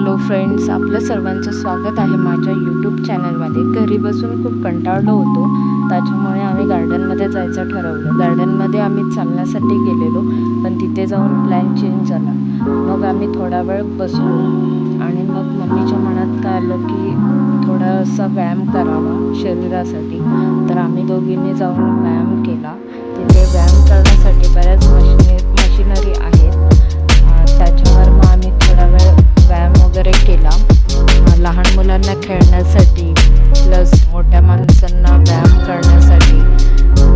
Hello friends आपलं सर्वांचं स्वागत आहे माझ्या यूट्यूब चॅनलमध्ये घरी बसून खूप कंटाळलो होतो. त्याच्यामुळे आम्ही गार्डनमध्ये जायचं ठरवलं. गार्डनमध्ये आम्ही चालण्यासाठी गेलेलो पण तिथे जाऊन प्लॅन चेंज झाला. मग आम्ही थोडा वेळ बसलो आणि मग मम्मीच्या मनात काय आलं की थोडासा व्यायाम करावा शरीरासाठी. तर आम्ही दोघींनी जाऊन व्यायाम केला. तिथे व्यायाम करण्यासाठी बऱ्याच मशीन मुलांना खेळण्यासाठी प्लस मोठ्या माणसांना व्यायाम करण्यासाठी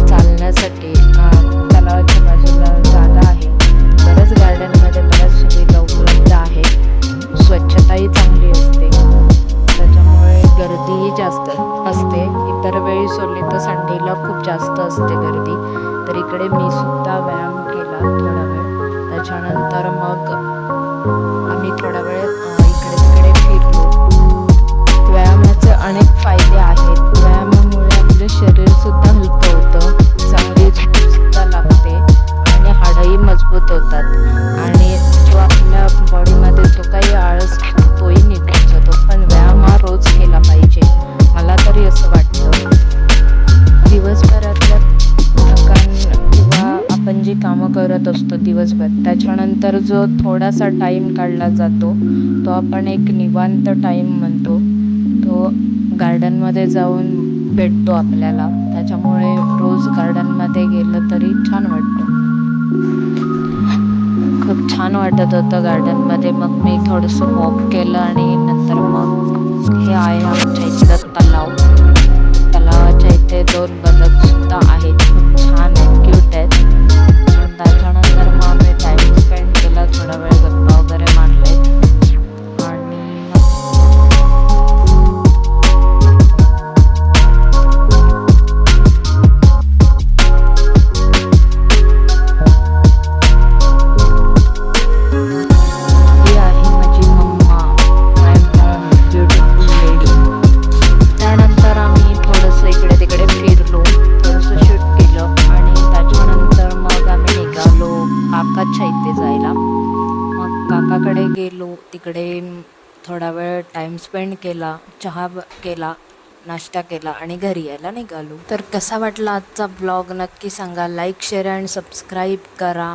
चालण्यासाठी तलावाच्या बाजूला जागा आहे. बऱ्याच गार्डनमध्ये बऱ्याच सुविधा उपलब्ध आहेत. स्वच्छताही चांगली असते. त्याच्यामुळे गर्दीही जास्त असते. इतर वेळी सोडली तर संडेला खूप जास्त असते गर्दी. तर इकडे मी सुद्धा व्यायाम केला थोडा वेळ. त्याच्यानंतर मग कामं करत असतो दिवसभर. त्याच्यानंतर जो थोडासा टाईम काढला जातो तो आपण एक निवांत टाईम म्हणतो. तो गार्डनमध्ये जाऊन भेटतो आपल्याला. त्याच्यामुळे रोज गार्डनमध्ये गेलं तरी छान वाटतं. खूप छान वाटत होतं गार्डनमध्ये मग मी थोडंसं वॉक केलं आणि नंतर मग हे आहे आमच्या इथलं तलाव. तलावाच्या इथे दोन इच्छा इथे जायला. मग काकाकडे गेलो तिकडे थोडा वेळ टाईम स्पेंड केला चहा केला नाश्ता केला आणि घरी यायला निघालो. तर कसा वाटला आजचा ब्लॉग नक्की सांगा. लाईक शेअर अँड सबस्क्राईब करा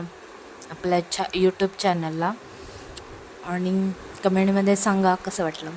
आपल्या छा यूट्यूब चॅनलला आणि कमेंटमध्ये सांगा कसं वाटलं?